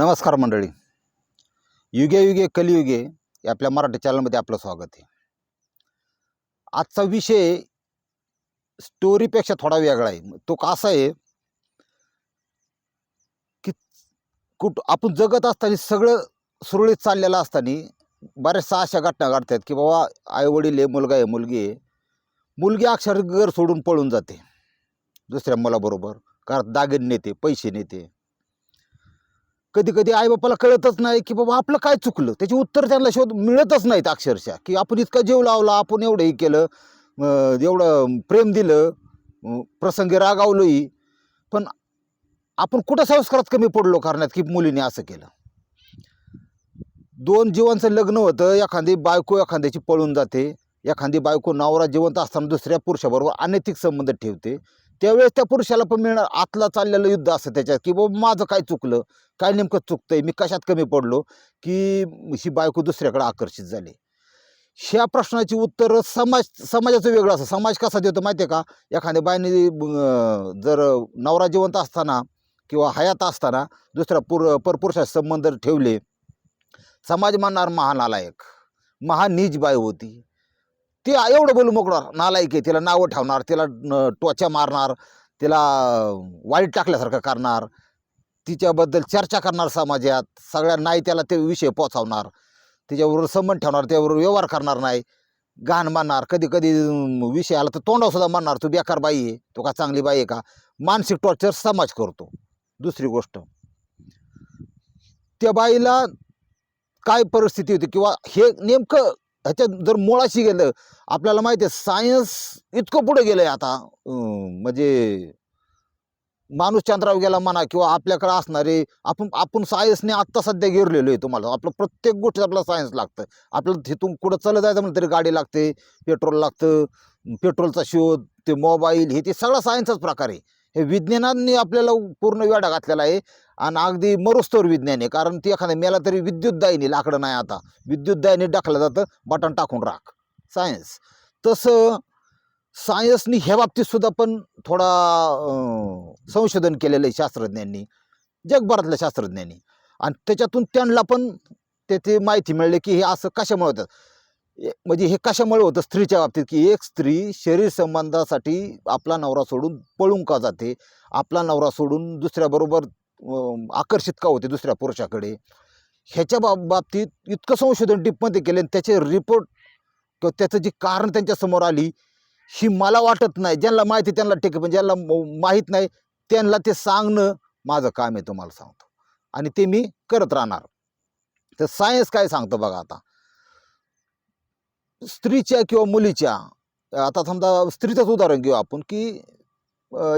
नमस्कार मंडळी. युगे युगे कलियुगे या आपल्या मराठी चॅनलमध्ये आपलं स्वागत आहे. आजचा विषय स्टोरीपेक्षा थोडा वेगळा आहे. तो कसा आहे? की कुठ आपण जगत असताना सगळं सुरळीत चाललेलं असताना बऱ्याचशा अशा घटना घडतात की बाबा आईवडील आहे मुलगा आहे मुलगी आहे. मुलगी अक्षर घर सोडून पळून जाते. दुसऱ्या मुलाबरोबर. कारण दागिने नेते पैसे नेते. कधी कधी आई बापाला कळतच नाही की बाबा आपलं काय चुकलं? त्याची उत्तर त्यांना शोध मिळतच नाहीत अक्षरशः की आपण इतका जीव लावला आपण एवढं हे केलं एवढं प्रेम दिलं प्रसंगी रागावलोही. पण आपण कुठं संस्कारात कमी पडलो करण्यात की मुलीने असं केलं? दोन जीवांचं लग्न होतं एखादी बायको एखाद्याची पळून जाते एखादी बायको नवरा जिवंत असताना दुसऱ्या पुरुषाबरोबर अनैतिक संबंध ठेवते. त्यावेळेस त्या पुरुषाला पण मिळणार आतला चाललेलं युद्ध असतं त्याच्यात की बाबा माझं काय चुकलं? काय नेमकं चुकतंय? मी कशात कमी पडलो? की ही बायको दुसऱ्याकडे आकर्षित झाली. ह्या प्रश्नाची उत्तर समाज समाजाचं वेगळं असतं. समाज कसा देतो माहिती आहे का? एखाद्या बाईने जर नवरा जिवंत असताना किंवा हयात असताना दुसऱ्या पुर परपुरुषाचे संबंध ठेवले समाज मानणार महान नालायक महान नीच बाई होती. ती एवढं बोलू मोकळं. नालायक आहे तिला नावं ठेवणार तिला न- टोच्या मारणार तिला वाईट टाकल्यासारखं करणार. तिच्याबद्दल चर्चा करणार समाजात. सगळ्या नाही त्याला ते विषय पोचावणार तिच्याबरोबर संबंध ठेवणार त्याबरोबर व्यवहार करणार नाही. घाण मानणार. कधी कधी विषय आला तर तोंडावर सुद्धा मानणार तू बेकार बाई आहे. तू का चांगली बाई आहे का? मानसिक टॉर्चर समाज करतो. दुसरी गोष्ट. त्या बाईला काय परिस्थिती होती किंवा हे नेमकं ह्याच्यात जर मुळाशी गेलं आपल्याला माहिती आहे सायन्स इतकं पुढे गेलं आहे आता म्हणजे माणूस चंद्रावर गेला म्हणा किंवा आपल्याकडे असणारे आपण आपण सायन्सने आत्ता सध्या गिरलेलो आहे तुम्हाला. आपलं प्रत्येक गोष्टीत आपल्याला सायन्स लागतं. आपल्याला तिथून कुठं चालत जायचं म्हणलं तरी गाडी लागते पेट्रोल लागतं पेट्रोलचा शोध ते मोबाईल हे ते सगळं सायन्सचाच प्रकार आहे. हे विज्ञानाने आपल्याला पूर्ण वेडा घातलेला आहे. आणि अगदी मरुस्तोर विज्ञान आहे. कारण ती एखाद्या मेला तरी विद्युतदायीने लाकडं नाही आता. विद्युतदायीने टाकलं जातं बटन टाकून राख. सायन्स तसं सायन्सनी ह्या बाबतीत सुद्धा पण थोडा संशोधन केलेलं आहे शास्त्रज्ञांनी. जगभरातल्या शास्त्रज्ञांनी. आणि त्याच्यातून त्यांना पण त्याची माहिती मिळली की हे असं कशामुळे होतं? म्हणजे हे कशामुळे होतं? स्त्रीच्या बाबतीत की एक स्त्री शरीर संबंधासाठी आपला नवरा सोडून पळून का जाते? आपला नवरा सोडून दुसऱ्याबरोबर आकर्षित का होते दुसऱ्या पुरुषाकडे? ह्याच्या बाब बाबतीत इतकं संशोधन टिपमध्ये केले आणि त्याचे रिपोर्ट किंवा त्याचं जी कारण त्यांच्यासमोर आली ही मला वाटत नाही. ज्यांना माहिती त्यांना टेक पण ज्यांना म- माहीत नाही त्यांना ते सांगणं माझं काम आहे तुम्हाला सांगतो. आणि ते मी करत राहणार. तर सायन्स काय सांगतं बघा आता? स्त्रीच्या किंवा मुलीच्या आता समजा स्त्रीचंच उदाहरण घेऊ आपण की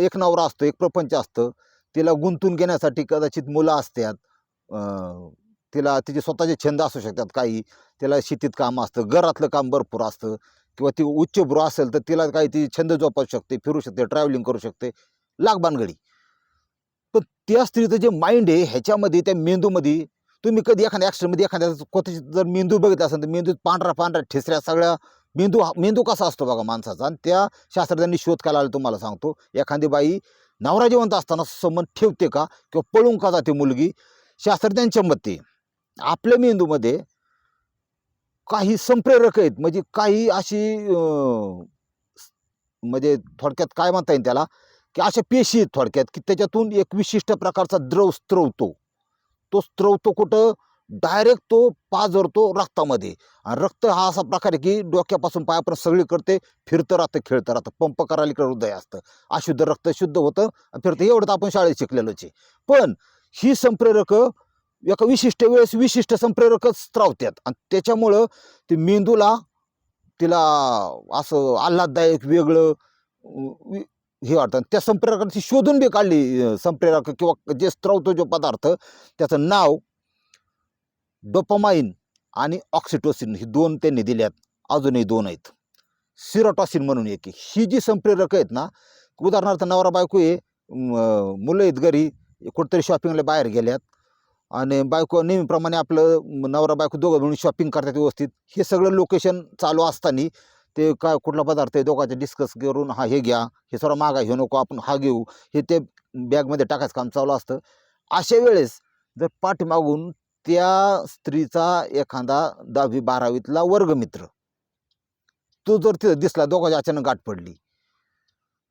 एक नवरा असतो एक प्रपंच असतं. तिला गुंतून घेण्यासाठी कदाचित मुलं असतात. तिला तिचे स्वतःचे छंद असू शकतात काही. तिला शेतीत काम असतं घरातलं काम भरपूर असतं. किंवा ती उच्चभ्रू असेल तर तिला काही ती छंद जोपासू शकते फिरू शकते ट्रॅव्हलिंग करू शकते लागबानगडी पण त्या स्त्रीचं जे माइंड आहे ह्याच्यामध्ये त्या मेंदूमध्ये तुम्ही कधी एखाद्या ॲक्सिडेंटमध्ये एखाद्या कोणत्याची जर मेंदू बघितला असेल तर मेंदूत पांढरा पांढरा ठिसऱ्या सगळ्या मेंदू हा- मेंदू कसा असतो बघा माणसाचा? आणि त्या शास्त्रज्ञांनी शोध केला तुम्हाला सांगतो. एखादी बाई नवरा जिवंत असताना संबंध ठेवते का? किंवा पळून का जाते मुलगी? शास्त्रज्ञांच्या मते आपल्या मेंदूमध्ये काही संप्रेरक आहेत. म्हणजे काही अशी म्हणजे थोडक्यात काय म्हणता येईल त्याला? की अशा पेशी आहेत थोडक्यात की त्याच्यातून एक विशिष्ट प्रकारचा द्रव स्त्रवतो तो स्त्रवतो कुठं? डायरेक्ट तो पाजरतो रक्तामध्ये. आणि रक्त हा असा प्रकार आहे की डोक्यापासून पायापर्यंत सगळी करते फिरतं राहतं खेळतं राहतं. पंप करायला इकडे हृदय असतं. अशुद्ध रक्त शुद्ध होतं आणि फिरतं. एवढं तर आपण शाळेत शिकलेलोच आहे. पण ही संप्रेरक एका विशिष्ट वेळेस विशिष्ट संप्रेरकच स्त्रावतात आणि त्याच्यामुळं ते मेंदूला तिला असं आल्हाददायक वेगळं वि- हे वाटतं. त्या संप्रेरकांची शोधून बी काढली संप्रेरक किंवा जे स्त्रवतो जो पदार्थ त्याचं नाव डोपामाइन आणि ऑक्सिटोसिन ही दोन त्यांनी दिल्यात. अजूनही दोन आहेत. सिरोटॉसिन म्हणून एक ही जी संप्रेरक आहेत ना उदाहरणार्थ नवरा बायको आहे मुलं आहेत घरी कुठेतरी शॉपिंगला बाहेर गेल्यात आणि बायको नेहमीप्रमाणे आपलं नवरा बायको दोघं मिळून शॉपिंग करतात व्यवस्थित. हे सगळं लोकेशन चालू असताना ते काय कुठला पदार्थ आहे दोघांचे डिस्कस करून हा हे घ्या हे सर्व मागा हे नको आपण हा घेऊ. हे ते बॅगमध्ये टाकायचं काम चालू असतं. अशा वेळेस जर पाठीमागून त्या स्त्रीचा एखादा दहावी बारावीतला वर्गमित्र तो जर तिथं दिसला दोघांची अचानक गाठ पडली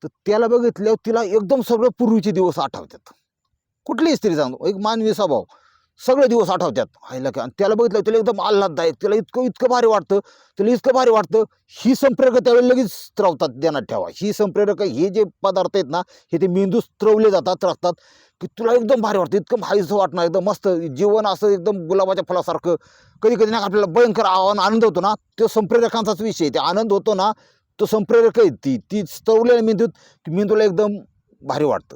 तर त्याला बघितल्यावर तिला एकदम सगळं पूर्वीचे दिवस आठवतात. कुठलीही स्त्री सांगतो एक मानवी स्वभाव. सगळे दिवस आठवतात आईला काय आणि त्याला बघितलं त्याला एकदम आल्हाददायक त्याला इतकं इतकं भारी वाटतं. त्याला इतकं भारी वाटतं. ही संप्रेरक त्यावेळी लगेच स्त्रवतात ध्यानात ठेवा. ही संप्रेरक हे जे पदार्थ आहेत ना हे ते मेंदू स्त्रवले जातात त्रासतात की तुला एकदम भारी वाटतं. इतकं भारीचं वाटणार एकदम मस्त जीवन असं एकदम गुलाबाच्या फुलासारखं. कधी कधी ना आपल्याला भयंकर आव्हान आनंद होतो ना तो संप्रेरकांचाच विषय ते आनंद होतो ना तो संप्रेरक आहे. ती ती स्त्रवलेल्या मेंदूत मेंदूला एकदम भारी वाटतं.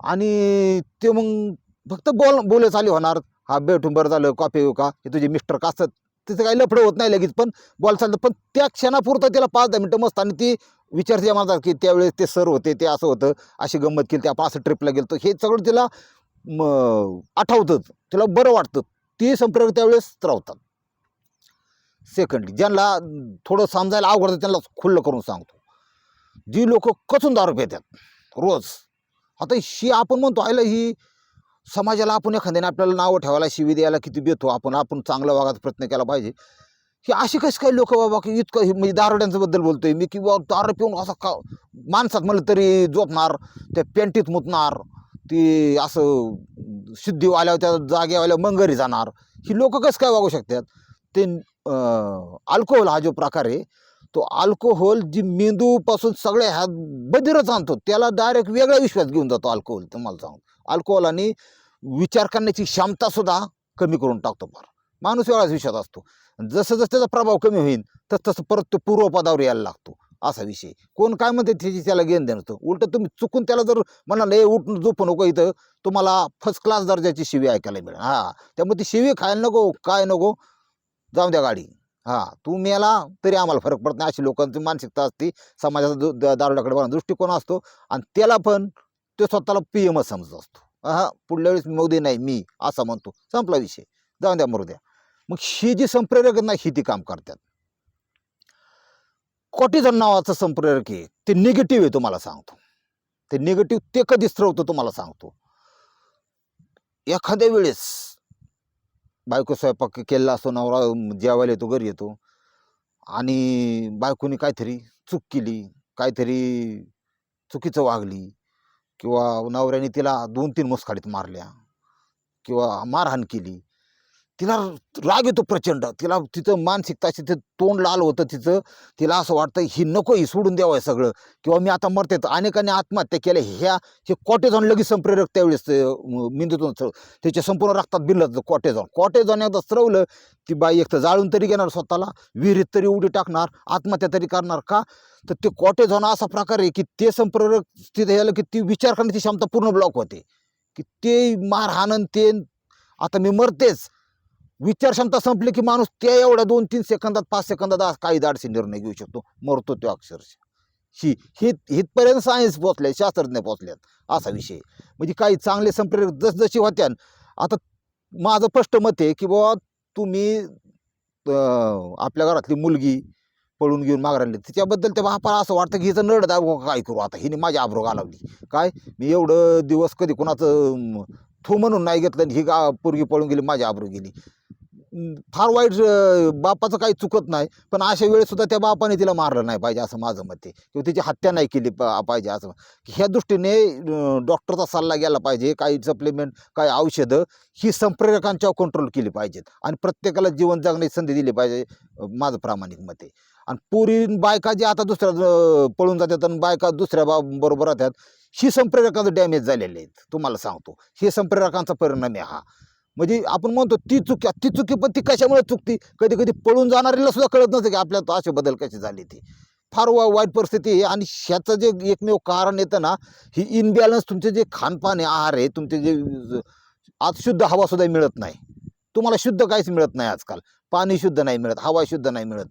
आणि ते मग फक्त बोल बोले चालू होणार. हा भेटून बरं झालं कॉफी येऊ का? हे तुझे मिस्टर का असतात? तिचं काही लफडं होत नाही लगेच पण बोल चालतं पण त्या क्षणापुरतं त्याला पाच दहा मिनटं मस्त आणि ती विचारते म्हणतात की त्यावेळेस ते सर होते ते असं होतं अशी गंमत केली ते आपण असं ट्रिपला गेलो हे सगळं तिला म आठवतं तिला बरं वाटतं. ते संपर्क त्यावेळेस रावतात सेकंडली ज्यांना थोडं समजायला आवडतं त्यांना खुल्लं करून सांगतो. जी लोक कचून दारू पितात रोज. आता शी आपण म्हणतो आयला ही समाजाला आपण एखाद्याने आपल्याला नावं ठेवायला शिवी द्यायला किती देतो आपण आपण चांगला वागायचा प्रयत्न केला पाहिजे. ही अशी कसे काही लोक बाबा की इतकं हे म्हणजे दारुड्यांचं बोलतोय. मी की बाबा दारू पिऊन असं का माणसात म्हणलं तरी झोपणार त्या पेंटीत मुतणार ती असं शुद्धीवाल्या त्या जागेवाल्या मंगरी जाणार. ही लोक कसं काय वागू शकतात? ते अल्कोहोल हा जो प्रकार आहे तो अल्कोहोल जी मेंदूपासून सगळ्या ह्या बदिरच आणतो त्याला डायरेक्ट वेगळा विश्वास घेऊन जातो अल्कोहोल तुम्हाला सांगतो. अल्कोहोल आणि विचार करण्याची क्षमतासुद्धा कमी करून टाकतो फार. माणूस वेळाच विश्वास असतो. जसं जसं त्याचा प्रभाव कमी होईल तस तसं परत तो पूर्वपदावर यायला लागतो. असा विषय कोण काय म्हणते त्याची त्याला घेणं देणं असतं उलट तुम्ही चुकून त्याला जर म्हणाल हे उठून झोपू नको इथं. तुम्हाला फर्स्ट क्लास दर्जाची शिवी ऐकायला मिळेल. हां. त्यामुळे ती शिवी खायला नको काय नको. जाऊ द्या गाडी. हां. तू मेला तरी आम्हाला फरक पडत नाही. अशी लोकांची मानसिकता असते. समाजाचा दु- द- बघा दृष्टिकोन असतो. आणि त्याला पण तो स्वतःला पी एमच समजत असतो. हा पुढल्या वेळेस मोदी नाही मी असा म्हणतो. संपला विषय. जाऊन द्या मरू द्या. मग ही जी संप्रेरक नाही ही ती काम करतात. कोटीजन नावाचं संप्रेरक आहे ते निगेटिव्ह आहे तुम्हाला सांगतो. ते निगेटिव्ह ते कधी स्त्रवतं तुम्हाला सांगतो. एखाद्या वेळेस बायको स्वयंपाक केलेला असतो नवरा जेवायला येतो घरी येतो. आणि बायकोनी काहीतरी चूक केली काहीतरी चुकीचं वागली किंवा नवऱ्याने तिला दोन तीन मुसकाडीत मारल्या किंवा मारहाण केली. तिला राग येतो प्रचंड. तिला तिचं मानसिकता अशी ते तोंड लाल होतं तिचं. तिला असं वाटतं ही नको ही सोडून द्यावं आहे सगळं. किंवा मी आता मरते तर अनेकांनी आत्महत्या केल्या. ह्या हे कॉटेजॉन लगेच संप्रेरक त्यावेळेस मेंदूतून त्याच्या संपूर्ण रक्तात बिल्लं कॉटेजॉन कॉटेजॉन एकदा स्रवलं ती बाई एक तर जाळून तरी घेणार स्वतःला विहिरीत तरी उडी टाकणार आत्महत्या तरी करणार का? तर ते कॉटेजॉन असा प्रकार आहे की ते संप्रेरक तिथे यायला की ती विचार करण्याची क्षमता पूर्ण ब्लॉक होते. की ते मार आणि ते आता मी मरतेच. विचार क्षमता संपली की माणूस त्या एवढ्या दोन तीन सेकंदात पाच सेकंदात काही दाडशी निर्णय घेऊ शकतो. मरतो तो अक्षरशः. ही हित हितपर्यंत सायन्स पोचले शास्त्रज्ञ पोचल्यात असा विषय म्हणजे काही चांगले संप्रेरक जसजशी होत्या आता माझं स्पष्ट मत आहे की बाबा तुम्ही आपल्या घरातली मुलगी पळून घेऊन माग राहिली तिच्याबद्दल त्या बापाला असं वाटतं की हिचं नड दाब काय करू आता? हिने माझी आब्रो घालवली. काय? मी एवढं दिवस कधी कोणाचं थू म्हणून नाही घेतलं आणि ही गा पोरगी पळून गेली माझी आब्रो गेली. फार वाईट बापाचं काही चुकत नाही पण अशा वेळेसुद्धा त्या बापाने तिला मारलं नाही पाहिजे असं माझं मत आहे. किंवा तिची हत्या नाही केली पाहिजे असं. ह्या दृष्टीने डॉक्टरचा सल्ला घ्यायला पाहिजे काही सप्लिमेंट काही औषधं ही संप्रेरकांच्या कंट्रोल केली पाहिजेत. आणि प्रत्येकाला जीवन जगण्याची संधी दिली पाहिजे माझं प्रामाणिक मत आहे. आणि पुरी बायका जे आता दुसऱ्या पळून जातात आणि बायका दुसऱ्या बा बरोबर राहतात ही संप्रेरकांचं डॅमेज झालेले आहेत तुम्हाला सांगतो हे संप्रेरकांचा परिणाम आहे हा. म्हणजे आपण म्हणतो ती चुकी ती चुकी पण ती कशामुळे चुकती? कधी कधी पळून जाणारीला सुद्धा कळत नसतं की आपल्यात असे बदल कसे झाले ते. फार वा वाईट परिस्थिती आहे आणि ह्याचं जे एकमेव कारण येतं ना ही इनबॅलन्स तुमचे जे खानपान आहे आहार आहे तुमचे जे आज शुद्ध हवासुद्धा मिळत नाही. तुम्हाला शुद्ध काहीच मिळत नाही आजकाल. पाणी शुद्ध नाही मिळत हवा शुद्ध नाही मिळत.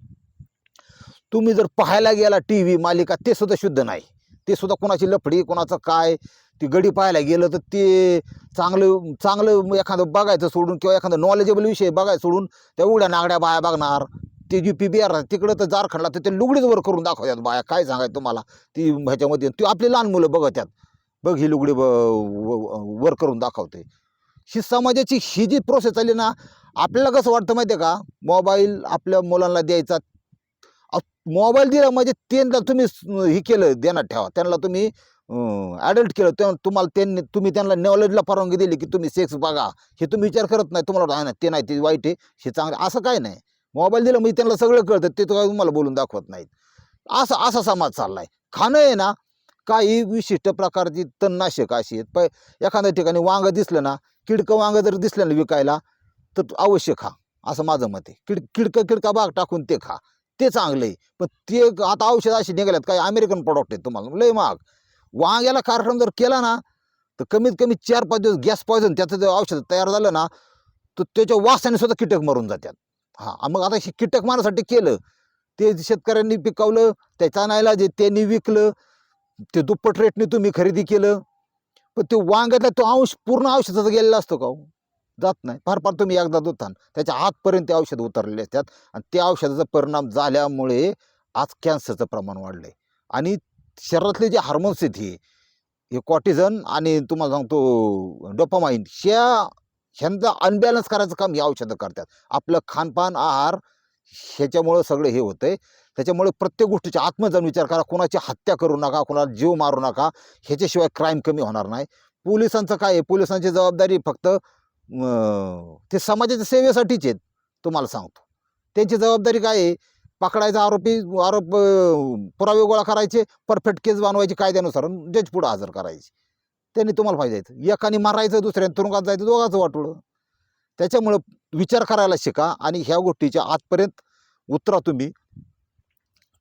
तुम्ही जर पाहायला गेला टी व्ही मालिका ते सुद्धा शुद्ध नाही. ते सुद्धा कोणाची लफडी कोणाचं काय? ती गडी पाहायला गेलं तर ते चांगलं चांगलं एखादं बघायचं सोडून किंवा एखादं नॉलेजेबल विषय बघायचं सोडून त्या उघड्या नागड्या बाया बघणार. ते जी पी बी आर तिकडं तर जारखंडला तर ते लुगडीच वर करून दाखवतात बाया. काय सांगायचं तुम्हाला? ती ह्याच्यामध्ये ती आपली लहान मुलं बघतात. बघ ही लुगडी ब- व- व- वर करून दाखवते. ही समाजाची ही जी प्रोसेस चालली ना आपल्याला कसं वाटतं माहिती आहे का? मोबाईल आपल्या मुलांना द्यायचा. मोबाईल दिला म्हणजे त्यांना तुम्ही हे केलं देण्यात ठेवा. त्यांना तुम्ही ॲडल्ट केलं तेव्हा तुम्हाला त्यांनी तुम्ही त्यांना नॉलेजला परवानगी दिली की तुम्ही सेक्स बघा. हे तुम्ही विचार करत नाही तुम्हाला आहे ना ते नाही ते वाईट आहे हे चांगलं आहे." असं काय नाही. मोबाईल दिलं म्हणजे त्यांना सगळं कळतं ते तर काय तुम्हाला बोलून दाखवत नाहीत. असं असा समाज चाललाय. खाणं आहे ना काही विशिष्ट प्रकारची तणनाशक अशी आहेत. प एखाद्या ठिकाणी वांग दिसलं ना किडकं वांग जर दिसलं ना विकायला तर तू अवश्य खा. असं माझं मत आहे. किड किडकं किडका बाग टाकून ते खा. ते चांगलं आहे. पण ते आता औषध अशी निघाल्यात काही अमेरिकन प्रॉडक्ट आहेत तुम्हाला लय महाग. वांग्याला कार्यक्रम जर केला ना तर कमीत कमी चार पाच दिवस गॅस पॉयझन त्याचं जर औषध तयार झालं ना तर त्याच्या वासाने सुद्धा कीटक मरून जातात. हां मग आता हे कीटक मारण्यासाठी केलं ते शेतकऱ्यांनी पिकवलं त्याचा नायला जे त्यांनी विकलं ते दुप्पट रेटने तुम्ही खरेदी केलं पण ते वांग्यातला तो अंश पूर्ण औषधाचा गेलेला असतो का हो? जात नाही. फार फार तुम्ही एकदा दुतान त्याच्या आतपर्यंत ते औषध उतरलेले असतात आणि त्या औषधाचा परिणाम झाल्यामुळे आज कॅन्सरचं प्रमाण वाढलं आहे आणि शरीरातले जे हार्मोन्स आहेत हे हे कॉटिझन आणि तुम्हाला सांगतो डोपामाइन ह्या ह्यांचा अनबॅलन्स करायचं काम ही औषधं करतात. आपलं खानपान आहार ह्याच्यामुळं सगळं हे होतं आहे त्याच्यामुळे प्रत्येक गोष्टीच्या आत्मजान विचार करा. कोणाची हत्या करू नका कोणाला जीव मारू नका ह्याच्याशिवाय क्राईम कमी होणार नाही. पोलिसांचं काय आहे? पोलिसांची जबाबदारी फक्त ते समाजाच्या सेवेसाठीच आहेत तुम्हाला सांगतो. त्यांची जबाबदारी काय आहे? पकडायचा आरोपी आरोप पुरावे गोळा करायचे परफेक्ट केस बनवायची कायद्यानुसार जज पुढं हजर करायची. त्यांनी तुम्हाला पाहिजे एकाने मारायचं दुसऱ्याने तुरुंगात जायचं दोघांचं वाटोळं त्याच्यामुळं विचार करायला शिका आणि ह्या गोष्टीच्या आतपर्यंत उतरा तुम्ही.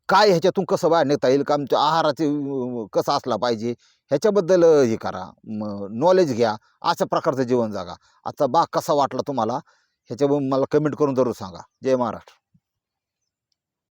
काय ह्याच्यातून कसं बाहेर नेता येईल का आमच्या आहाराचे कसं असला पाहिजे ह्याच्याबद्दल हे करा. नॉलेज घ्या. अशा प्रकारचं जीवन जागा. आजचा बाग कसा वाटला तुम्हाला ह्याच्यावर मला कमेंट करून जरूर सांगा. जय महाराष्ट्र.